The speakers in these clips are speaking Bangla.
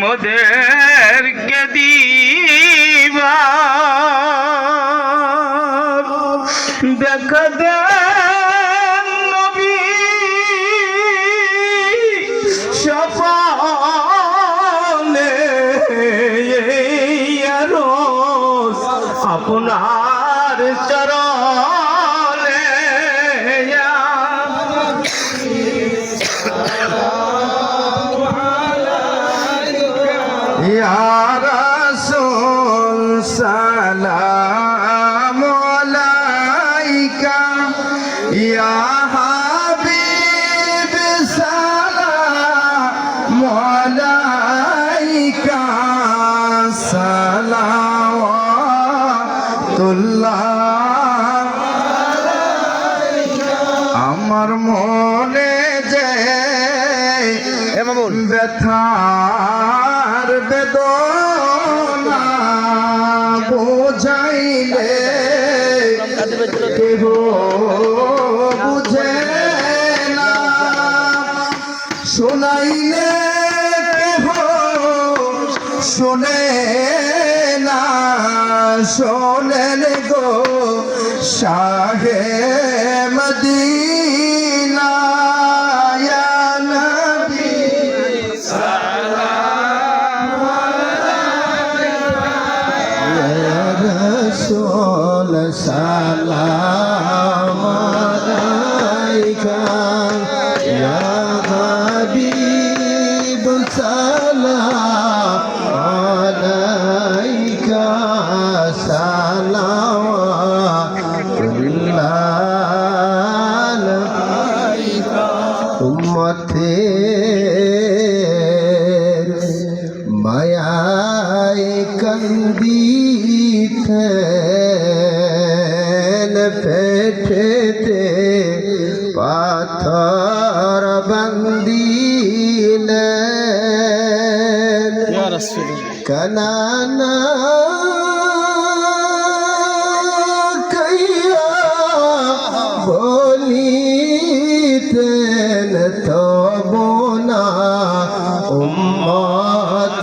মোদেরকে দিবা দেখা দেন নবী সফলে আপনার চরণে পেটেতে পাথর বন্দিলেন কানানা কইয়া বলিতেন তবনা উম্মত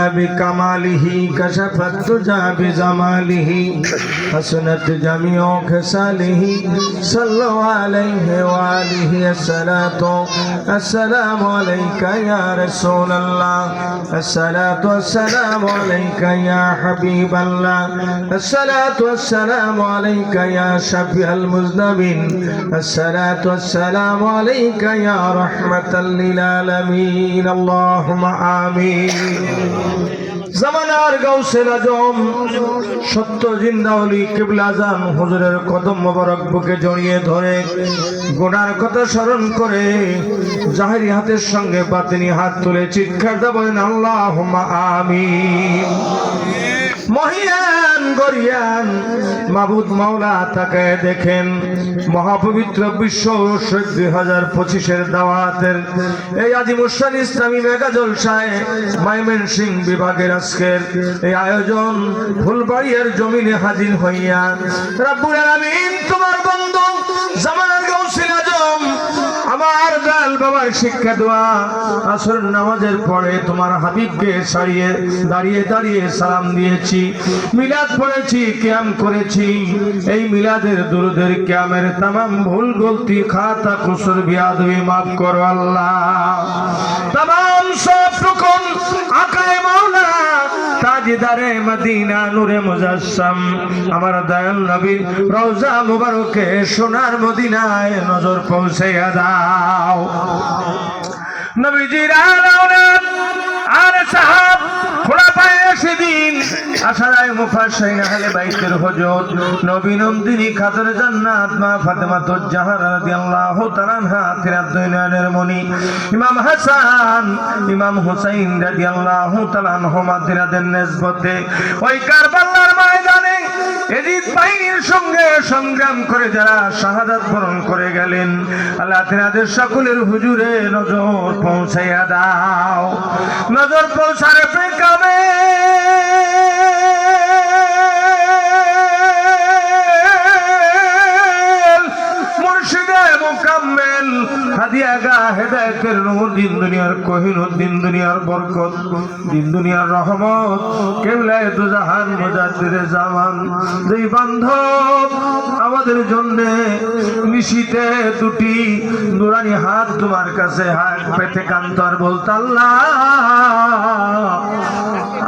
بكماله كشف الدجى بجماله حسنت جميع خصاله صلوا عليه وآله الصلاة السلام عليك يا رسول الله الصلاة والسلام عليك يا حبيب الله الصلاة والسلام عليك يا شفيع المذنبين الصلاة والسلام عليك يا رحمة للعالمين اللهم آمين জামানার গাউসের আজম, সত্য জিন্দাউলি কেবলা আজান হুজুরের কদম মোবারক বুকে জড়িয়ে ধরে, গোনার কথা স্মরণ করে জাহেরি হাতের সঙ্গে বাতিনি হাত তুলে চিৎকার দেবেন আল্লাহ আমিন। মহিয়ান, গরিয়ান, মাবুদ মাওলা তাকে দেখেন। মহাপবিত্র বিশ্ব দুই হাজার পঁচিশের দাওয়াতের এই আজিমুসান ইসলামী মেগা জলসায় মাইমেন সিং বিভাগের আজকের এই আয়োজন ফুলবাড়িয়ার জমিনে হাজির হইয়া। রাব্বুল তোমার আমার দাল বাবার শিক্ষা দেওয়া। আসর নামাজের পরে তোমার হাবিবকে সারিয়ে দাঁড়িয়ে দাঁড়িয়ে সালাম দিয়েছি। মিলাদ পড়েছি, ক্যাম করেছি। এই মিলাদের দুরুদের ক্যামের তামাম ভুল গলতি, খাতা, কুসুর, বিয়াদবি মাফ করো আল্লাহ। তামাম সব রকম আকায় মাওলা তাজদারে মদিনা নূরে মুজাসসাম। আমার দয়াল নবীর রওজা মুবারকে সোনার মদিনায় নজর পৌঁছাইয়া দাও। নবীজির আল আওলাদ আর সাহাব খোলা পায়ে সেদিন আশারায় মুফাসাইন আহলে বাইতের হজরত নবী নন্দিনী জান্নাত মা ফাতেমা রাদিয়াল্লাহু তাআলা তিনার দৈনানের মনি ইমাম হাসান, ইমাম হুসাইন রাদিয়াল্লাহু তাআলা আনহুমা তিনাদের নেসবতে। ওই কারবালার ময়দানে এজিদ বাহিনীর সঙ্গে সংগ্রাম করে যারা শাহাদাত বরণ করে গেলেন, আল্লাহ তিনাদের সকলের হুজুরে নজর পৌঁছাইয়া দাও। নজর পৌঁছারে পেকামে মুর্শিদে মুকাম্মেল হাদিয়া গা হেদায়েতের নূর দিন দুনিয়ার দিন দুনিয়ার বরকত, দিন দুনিয়ার রহমত কেবলায় দুজাহান মুজাদ্দিদে জামান। দুই বান্ধব আমাদের জন্য নিশিতে দুটি নুরানি হাত তোমার কাছে হাত পেতে কান্তর বলতে, আল্লাহ,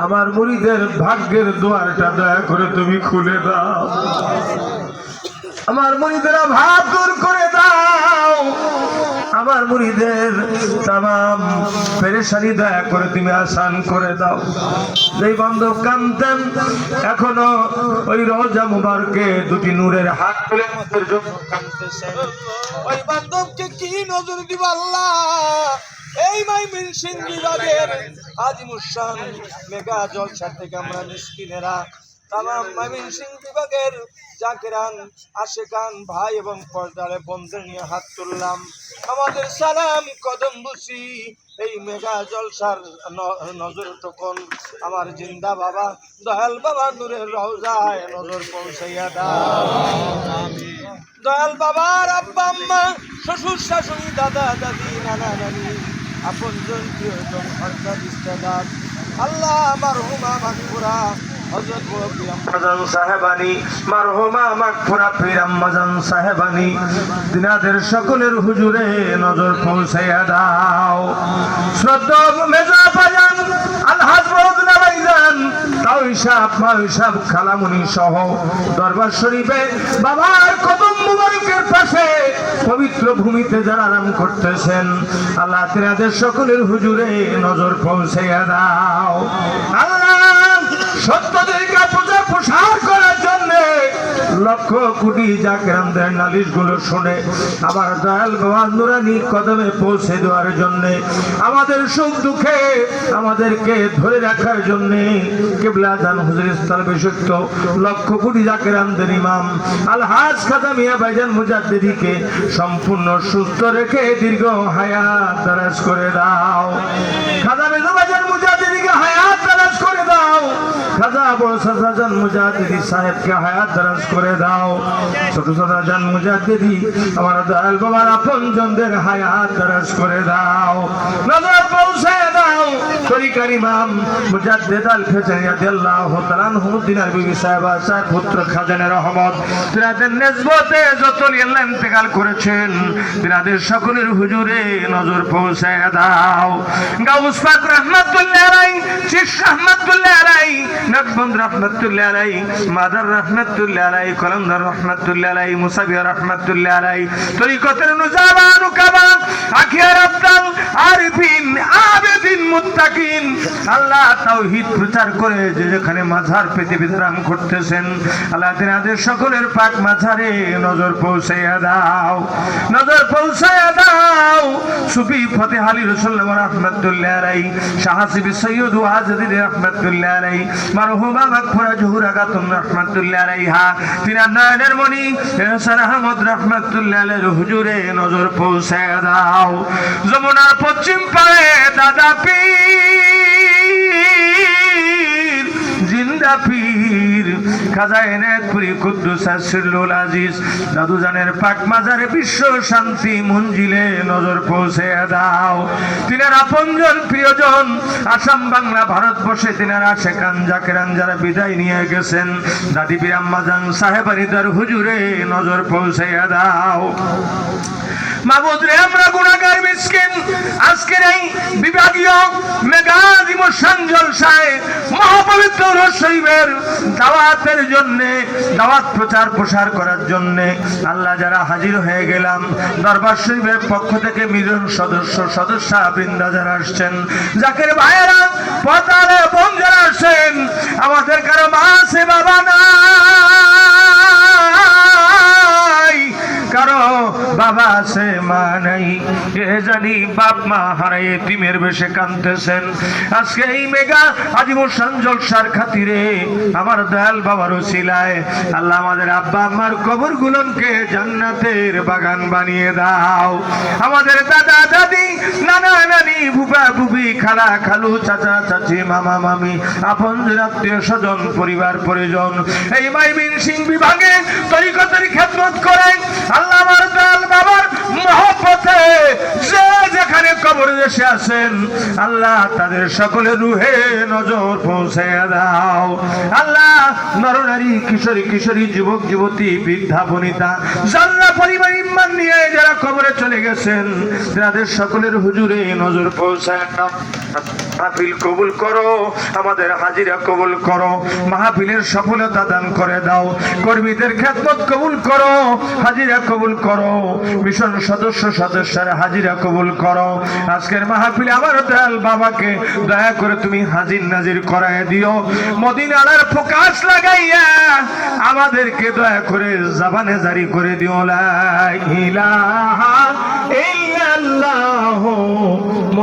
আমার মুড়িদের ভাগ্যের দুয়ারটা দয়া করে তুমি খুলে দাও। আমার মুড়িদেরা ভাব দূর করে দাও। আমার মুড়িদের তাম পেরেশানি দয়া করে তুমি আসান করে দাও যেই বান্ধব কান্তেন এখনও ওই রোজা মুবারকে দুটি নূরের হাত তুলে আমাদের জন্য কাঁদতেছেন। ওই বান্ধবকে কি নজর দিব এই মাইমিন সিং বিভাগের আজিমুসান মেগা জলসা থেকে আমরা মিসকিনেরা তাম মাইমিন সিং বিভাগের জাকিরান, আশেকান ভাই এবং পর্দারে বন্ধুদের নিয়ে হাত তুললাম। আমাদের সালাম কদম বুসি, এই মেগা জলসার নজর তখন আমার জিন্দা বাবা। দয়াল বাবা নূরের রওজায় নজর পৌঁছাইয়া দাও। দয়াল বাবার আব্বা আম্মা, শ্বশুর শাশুড়ি, দাদা, দাদি, নানা, নানি আপন জন প্রিয়জন অর্থাৎ ইস্তাদার। আল্লাহ আমার হুমা মাকুরা দিনাদের সকলের হুজুরে নজর পৌঁছাইয়া দাও। খালামুনি সহ দরবার শরীফে বাবার কদম মুবারকের পাশে পবিত্র ভূমিতে যারা করতেছেন, আল্লাহ তিনাদের সকলের হুজুরে নজর পৌঁছাইয়া দাও। আল্লাহ সত্যদেরকে প্রচার প্রসার করার জন্য লক্ষ কোটি জাকরামদের নালিশগুলো শুনে আমার দয়াল নুরানি কদমে পৌঁছে দেওয়ার জন্য, আমাদের সুখ দুঃখে আমাদেরকে ধরে রাখার জন্য কেবলা দান হুজুর স্থল বিশুদ্ধ, লক্ষ কোটি জাকেরামদের ইমাম আলহাজ খাদা মিয়া ভাইজান মুজাদ্দিদিকে সম্পূর্ণ সুস্থ রেখে দীর্ঘ হায়াত দারাজ করে দাও। খাদা মেজো ভাইজান মুজাদ্দিদিকে হায়াত দারাজ করে দাও খাজা বড় সাজান মুজাদ্দিদি সাহেবকে হায়াত দারাজ করে দাও। ছোট সাজান আপন হায়াত দারাজ করে দাও। নজর পৌঁছে দাও। তরিকার ইমাম মুজাদ্দিদ আল ফেজানি রাদিয়াল্লাহু তাআলা আনহু দিনার পুত্র খাজানে তিনাদের নেসবতে যত আল্লাহ ইন্তেকাল করেছেন তিনাদের সকলের হুজুরে নজর পৌঁছে দাও। গাউস পাক রহমাতুল্লাহ আলাইহি শেখ রহমাতুল্লাহ আলাইহি নকবন্দ রহমতুল্লাহ আলাই মাদার রহমতুল্লাহ আলাই কলমদার রহমতুল্লাহ আলাই মুসাবিয়া রহমতুল্লাহ আলাই তরিকতের নুজাবা নুকাবা আখিয়ার আফদাল আরিফিন, আবেদিন, মুত্তাকিন। আল্লাহ তাওহীদ প্রচার করে যে যেখানে মাঝার পেতে করতেছেন। আল্লাহ সকলের পাক মাঝারে নজর পৌঁছাইয়া দাও। নজর পৌঁছাইয়া দাও। সুফি আলী রসুল্লাহ রহমতুল্লাহ সৈয়দ রহমতুল্লাহ মারহুমা রহমতুল্লাহ নয়নের এহসান আহমদ রহমতুল্লাহ হুজুরে নজর পৌঁছাইয়া দাও। যমুনার পশ্চিম পাড়ে দাদা পীর, জিন্দা পীর খাজা আজিজ দাদু জানের পাক বিশ্ব শান্তি মঞ্জিলে নজর পৌঁছে দাও। আপনজন প্রিয়জন, আসাম বাংলা ভারতবর্ষে তিনার আশেকান জাকেরান যারা বিদায় নিয়ে গেছেন, দাদি বিরাম্মাজান সাহেবারিদার হুজুরে নজর পৌঁছে দাও। মাবুদ রে আমরা গুণাগার মিসকিন। এই বিভাগীয় মেগা দিবসান জলসায় মহাপবিত্র রসইবের দাওয়াতের জন্য, দাওয়াত প্রচার প্রসার করার জন্য আল্লাহ যারা হাজির হয়ে গেলাম, দরবার শরীফের পক্ষ থেকে মিলন সদস্য সদস্য বৃন্দা যারা আসছেন, জাকের ভাইয়েরা পতারে বোন আসছেন, আমাদের কারও মা আছে, বাবা কারও বাবা আছে মা নাই। এ জানি বাপ মা হারাই এতিমের বেশে কানতেছেন আজকে এই মেগা আজিমুর সঞ্জল সার খাতিরে আমার দয়াল বাবার ওসিলায় আল্লাহ আমাদের আব্বা আম্মার কবর গুলনকে জান্নাতের বাগান বানিয়ে দাও। আমাদের দাদা, দাদি, নানা, নানি বুবা বুবি খালা, খালু, চাচা, চাচি, মামা, মামি আপন আত্মীয় স্বজন, পরিবার, পরিজন, এই মাইমিন সিং বিভাগে তরিকতের খেদমত করে আল্লাহ আমার দয়াল যে যেখানে কবর দেশে আছেন, আল্লাহ তাদের সকলের রুহে নজর পৌঁছে দাও। আল্লাহ নরনারী, কিশোরী কিশোরী, যুবক, যুবতী, বৃদ্ধা, বনিতা জাল্লা পরিবার ইম্মান নিয়ে যারা কবরে চলে গেছেন, তাদের সকলের হুজুরে নজর পৌঁছায় মাহফিল কবুল করো, আমাদের হাজিরা কবুল করো, মাহফিলের সফলতা দান করে দাও, কর্মীদের খেদমত কবুল করো, হাজিরা কবুল করো, মিশন সদস্য সদস্যের হাজিরা কবুল করো। আজকের মাহফিলে আমার দয়াল বাবাকে দয়া করে তুমি হাজির নাজির করায় দিও। মদিনার প্রকাশ লাগাইয়া আমাদেরকে দয়া করে জাবানে জারি করে দিও। লা ইলাহা ইল্লাল্লাহু।